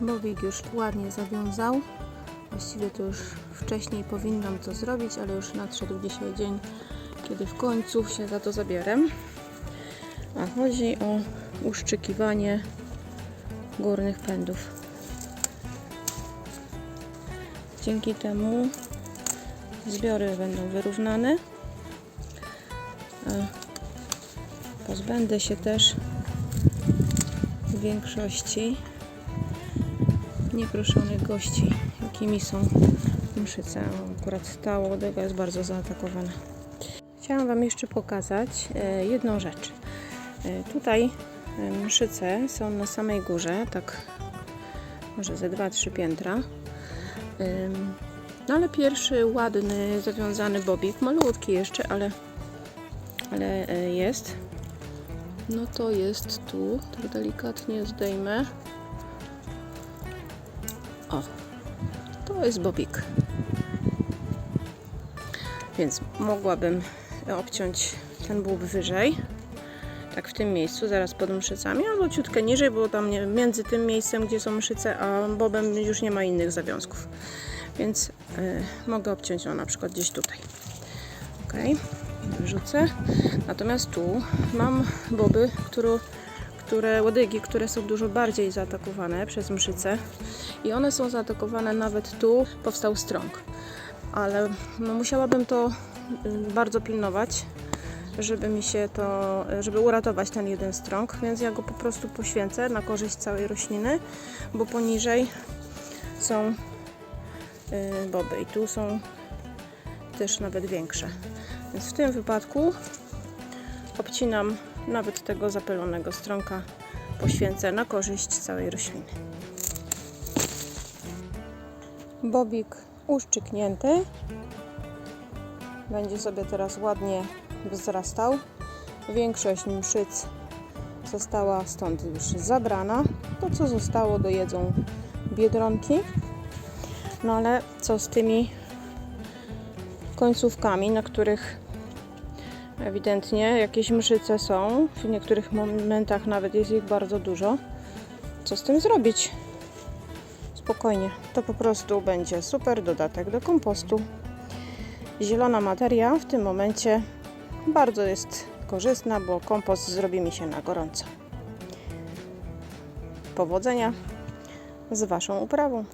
Bobik już ładnie zawiązał. Właściwie to już wcześniej powinnam to zrobić, ale już nadszedł dzisiaj dzień, kiedy w końcu się za to zabierę. A chodzi o uszczykiwanie górnych pędów. Dzięki temu zbiory będą wyrównane. Pozbędę się też w większości nieproszonych gości, jakimi są mszyce. Akurat ta łodega jest bardzo zaatakowana. Chciałam Wam jeszcze pokazać e, jedną rzecz. E, Tutaj e, mszyce są na samej górze, tak może ze 2-3 piętra. No ale pierwszy ładny, zawiązany bobik, malutki jeszcze, ale, ale jest. No to jest tu, tak delikatnie zdejmę. O, to jest bobik. Więc mogłabym obciąć ten bób wyżej. Tak w tym miejscu, zaraz pod mszycami, albo ciutkę niżej, bo tam między tym miejscem, gdzie są mszyce, a bobem już nie ma innych zawiązków. Więc y, mogę obciąć ją na przykład gdzieś tutaj. Ok, wyrzucę. Natomiast tu mam boby, które, które, łodygi, które są dużo bardziej zaatakowane przez mszyce i one są zaatakowane nawet tu, powstał strąg. Ale no, musiałabym to y, bardzo pilnować, żeby mi się to, żeby uratować ten jeden strąg, więc ja go po prostu poświęcę na korzyść całej rośliny, bo poniżej są y, boby i tu są też nawet większe. Więc w tym wypadku obcinam nawet tego zapylonego strąka, poświęcę na korzyść całej rośliny. Bobik uszczyknięty. Będzie sobie teraz ładnie wzrastał. Większość mszyc została stąd już zabrana. To, co zostało, dojedzą biedronki. No ale co z tymi końcówkami, na których ewidentnie jakieś mszyce są. W niektórych momentach nawet jest ich bardzo dużo. Co z tym zrobić? Spokojnie, to po prostu będzie super dodatek do kompostu. Zielona materia w tym momencie bardzo jest korzystna, bo kompost zrobi mi się na gorąco. Powodzenia z Waszą uprawą.